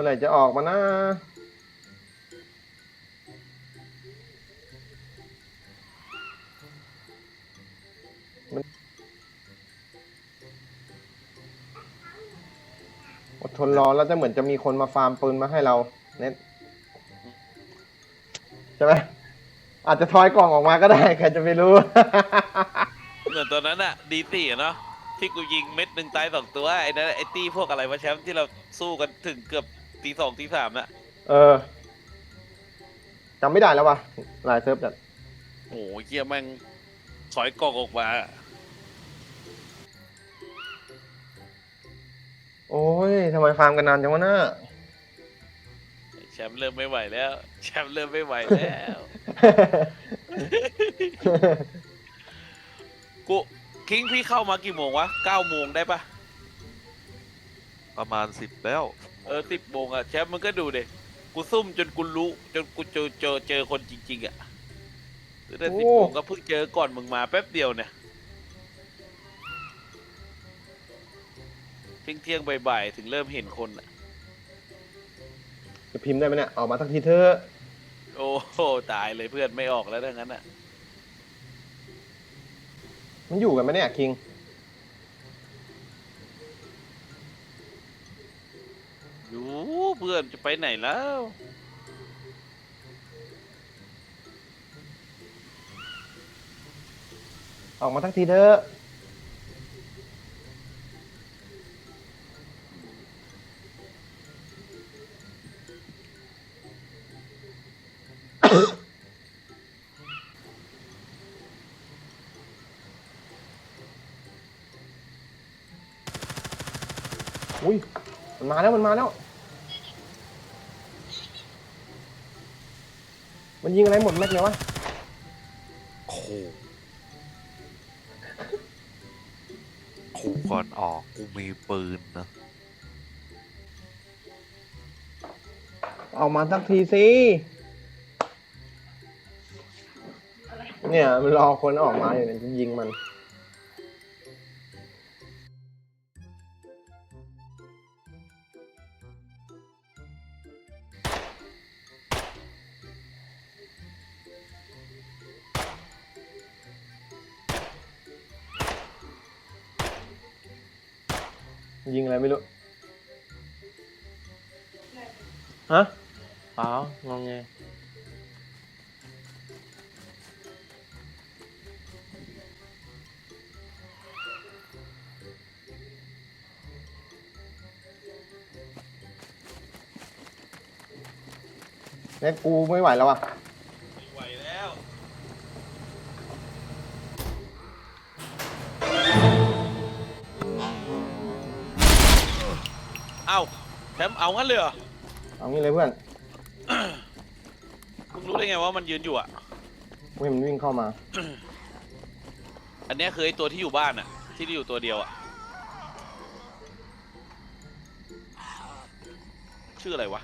มื่อไหร่จะออกมานะ อดทนรอแล้วจะเหมือนจะมีคนมาฟาร์มปืนมาให้เรา เน็ตใช่ไหมอาจจะทอยกล่องออกมาก็ได้ใครจะไปรู้ เหมือนตอนนั้นอะดีสี่เนาะที่กูยิงเม็ดหนึ่งตายสองตัวไอ้นั่นไอ้ตี้พวกอะไรวะแชมป์ที่เราสู้กันถึงเกือบ ตีสองตีสามอะเออจำไม่ได้แล้ววะหลายเซิร์ฟจัดโอ้โหเกียแม่งถอยกล่องออกมา โอ้ยทำไมฟาร์มกันนานจังวะน่าแชมป์เริ่มไม่ไหวแล้ว แชมป์เริ่มไม่ไหวแล้ว กูคิงพี่เข้ามากี่โมงวะเก้าโมงได้ปะประมาณสิบแล้ว เออสิบโมงอะแชมป์มึงก็ดูเด็กูซุ่มจนกูรู้ จนกูเจอเจอเจอคนจริง ๆอะแต่โอ้สิบโมงก็เพิ่งเจอก่อนมึงมาแป๊บเดียวเนี่ยเที่ยงเที่ยงๆบ่ายๆถึงเริ่มเห็นคนอะจะพิมพ์ได้ไหมเนี่ย ออกมาสักทีเถอะโอ้โหตายเลยเพื่อนไม่ออกแล้วดังนั้นอะมันอยู่กันไหมเนี่ยคิง อยู่เพื่อนจะไปไหนแล้ว ออกมาสักทีเถอะอุ้ย มันมาแล้วมันมาแล้ว มันยิงอะไรหมดแม็กเลยวะโอ้ขู่ก่อนออกกูมีปืนนะออกมาสักทีสิ เนี่ยมันรอคนออกมาอยู่เนี่ยจะยิงมัน ยิงอะไรไม่รู้ ฮะเปล่างงไงเนี่กูไม่ไหวแล้วอะ เอางั้นเลยเหรอเอางี้เลยเพื่อนมึงรู้ได้ไงว่ามันยืนอยู่อะ กูเห็นมันวิ่งเข้ามา อันเนี้ยคือไอ้ตัวที่อยู่บ้านอะ ที่อยู่ตัวเดียวอะ ชื่ออะไรวะ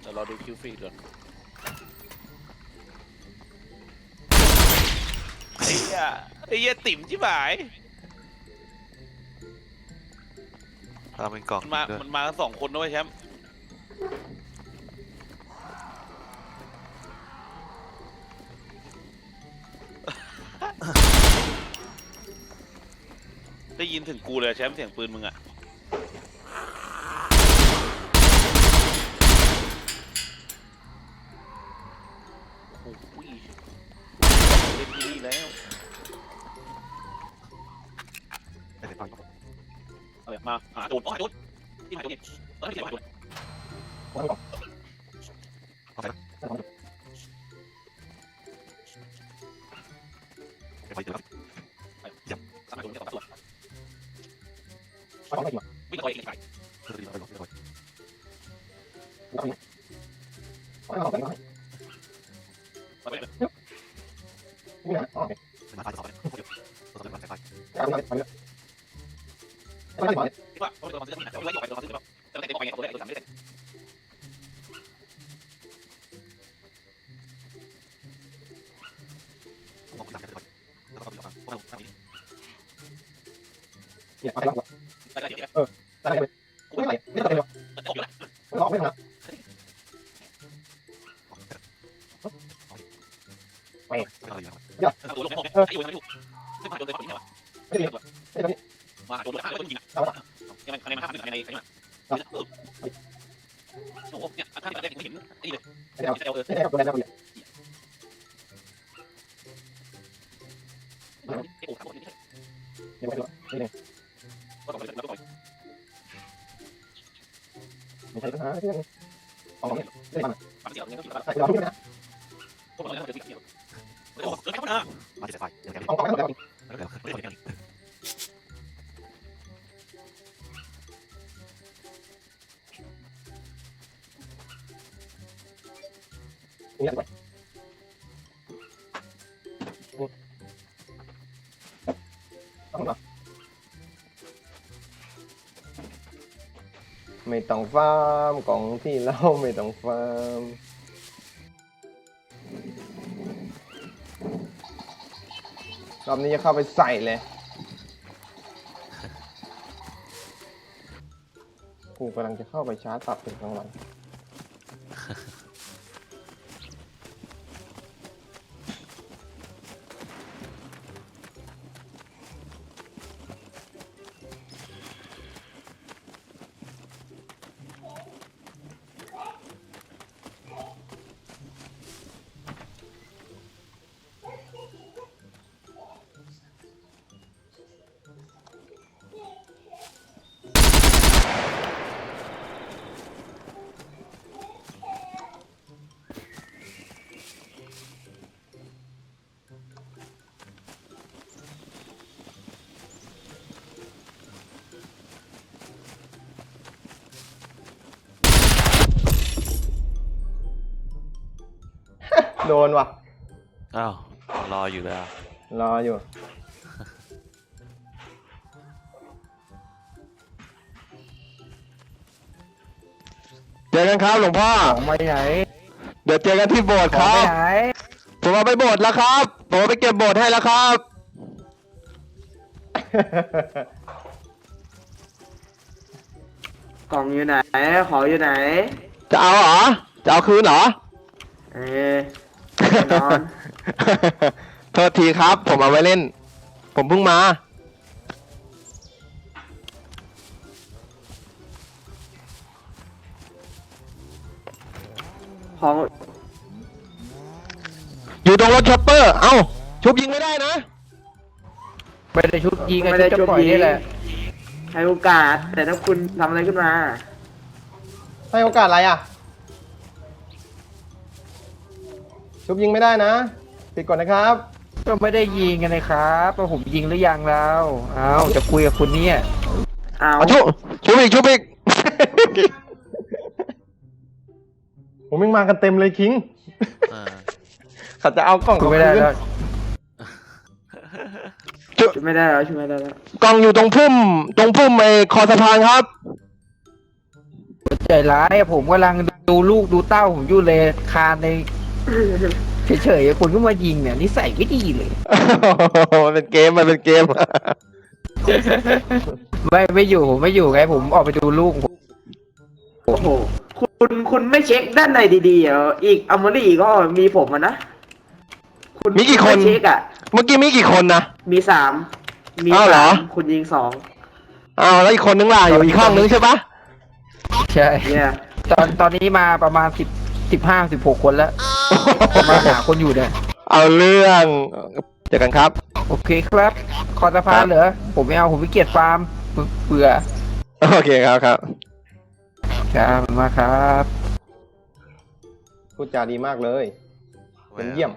เดี๋ยวเราดูคิวฟีดก่อนไอ้เหี้ยไอ้เหี้ยติ๋มชิบหาย เราเป็นกล่องมันมา ด้วยมันมากันสองคนด้วยแชมป์ได้ยินถึงกูเลยแชมป์เสียงปืนมึงอะ เอาแบบมาหาโดนอ๋อหาโดนที่หาโดนนี่เออที่หาโดน เราทำนี้เนี่ยเอาไปแล้วได้ได้เดี๋ยวได้เลยกูไม่ไหวไม่ต้องเลยออกอยู่แล้วร้อกไม่ทำนะไม่เอาอยู่แล้วถ้าตัวลงไม่พอไอ้อยู่ไม่ถูก ไอ้โอ้ข้างบนนี่เดี๋ยวไปดูนี่เลยก็ต้องไปแล้วก็ปล่อยไม่ใช่ปัญหาที่นี่เองของเนี่ยไม่ได้มันฝั่งเสียเนี่ยก็ผิดแล้วใส่เราไม่ได้นะพวกเราเนี่ยจะวิ่งเดียวโอ้โหเกิดไม่พ้นอะมาที่ใส่ไฟเดี๋ย ไม่ต้องฟาร์มกองที่เราไม่ต้องฟาร์มรอบนี้จะเข้าไปใส่เลยกูกำลังจะเข้าไปชาร์จตับเป็นกลางวัน โดนว่ะ อ้าว รออยู่แล้ว รออยู่ เจอกันครับหลวงพ่อ ของไปไหนเดี๋ยวเจอกันที่โบสถ์ขคองรัไปบ ไหนผมเอาไปโบสถ์แล้วครับ ผมเอาไปเก็บโบสถ์ให้แล้วครับ กล่องอยู่ไหน ของอยู่ไหน จะเอาเหรอ จะเอาคืนเหรอ เออแน่นอน โทษทีครับ ผมเอาไว้เล่น ผมเพิ่งมา ของ อยู่ตรงรถช็อปเปอร์ เอ้า ชุบยิงไม่ได้นะ ไม่ได้ชุบยิงไม่ได้ชุบยิง นี่แหละให้โอกาส แต่ถ้าคุณทำอะไรขึ้นมา ให้โอกาสอะไรอะ ชุบยิงไม่ได้นะ ปิดก่อนนะครับ ก็ไม่ได้ยิงกันเลยครับว่าผมยิงหรือยังแล้วเอาจะคุยกับคุณเนี่ยเอาเอาชุบชุบอีกชุบอีก ผมยังมากันเต็มเลยคิงเออเขาจะเอากล้องคุยเขาไม่ได้คืนแล้ว ชุบช่วยไม่ได้แล้วช่วยไม่ได้แล้วกล้องอยู่ตรงพุ่ม ตรงพุ่มไอ้คอสะพานครับ ใจร้ายอะผมกำลังดูลูกดูเต้าผมอยู่เลยคานใน เฉยๆคุณก็มายิงเนี่ยนิสัยไม่ดีเลยมันเป็นเกมมันเป็นเกม ไม่ไม่อยู่ผมไม่อยู่ไงผมออกไปดูลูกผมโอ้โหคุณคุณไม่เช็คด้านในดีๆเหรออีกอมรี่ก็มีผมอะนะคุณมีกี่คน ไเช็คอะเมื่อกี้มีกี่คนนะ มีสามมีอ้าวเหรอ สามคุณยิงสองอ้าวแล้วอีกคนนึงล่ะอยู่อีกห้องนึงใช่ปะใช่ เนี่ยตอนตอนนี้มาประมาณสิบ สิบห้าสิบหกคนแล้วมาหาคนอยู่เนี่ยเอาเรื่องเจอกันครับ โอเคครับ คอสะพานเหรอ ผมไม่เอา ผมไม่เกียดฟาร์มเบื่อโอเคครับครับครับมาครับ พูดจาดีมากเลยเป็นเยี่ยม